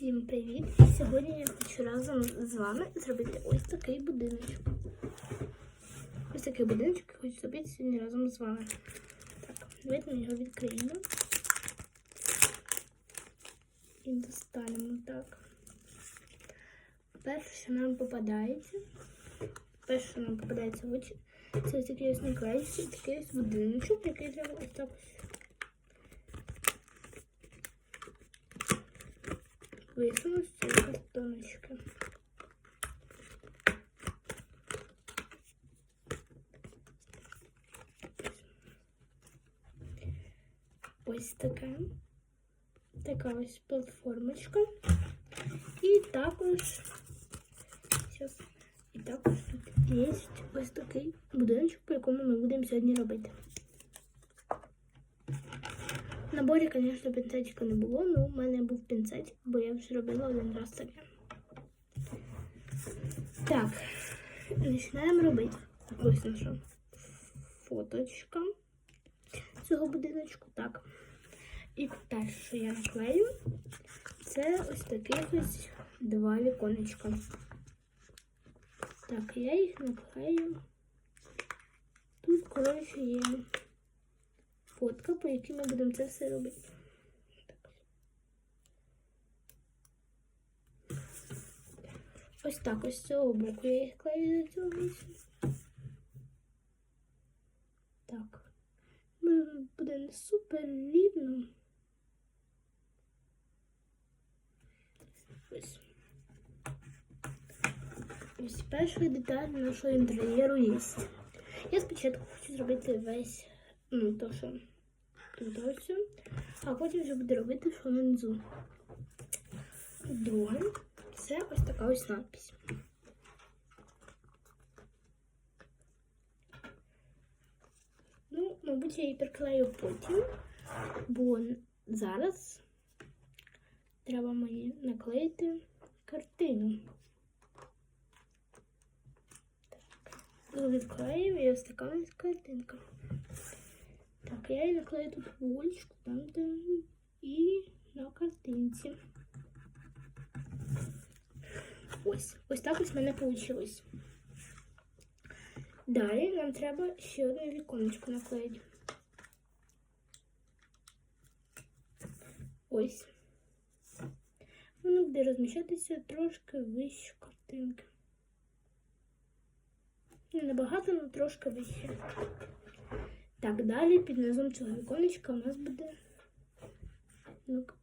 Всім привіт! Сьогодні я хочу разом з вами зробити ось такий будиночок. Ось такий будиночок я хочу зробити сьогодні разом з вами. Так, давайте ми його відкриємо. І достанемо так. Перше, що нам попадається. Перше, що нам попадається в очі, це ось такий ось наклеївся і такий ось будиночок, який треба ось так висунуть з картоночки. Ось така. Така ось платформочка. І також зараз, і також тут є ось такий будиночок, по якому ми будемо сьогодні робити. В наборі, звісно, пінцетика не було, але у мене був пінцетик, бо я вже робила один раз таке. Так, починаємо робити. Ось наша фоточка цього будиночку. Так. І перше, що я наклею, це ось таких ось два віконечка. Так, я їх наклею. Тут, коротше, є фотка, по якій ми будемо це все робити. Ось так, ось з цього боку я їх клею до цього місця. Так. Ну, Буде не супер рівно. Ось. Ось перша деталь нашого інтер'єру є. Я спочатку хочу зробити весь, ну, то, що тут а потім вже буду робити, що внизу. Друге, це ось така ось надпись. Ну, мабуть, я її приклею потім, бо зараз треба мені наклеїти картину. Відклеїмо і ось така ось картинка. Я її наклею тут вуличку, там де і на картинці. Ось, ось так ось в мене вийшло. Далі нам треба ще одне віконечко наклеїти. Ось. Воно буде розміщатися трошки вище картинки. Не набагато, але трошки вище. Так, далі під низом цього віконечка у нас буде. Ну-ка.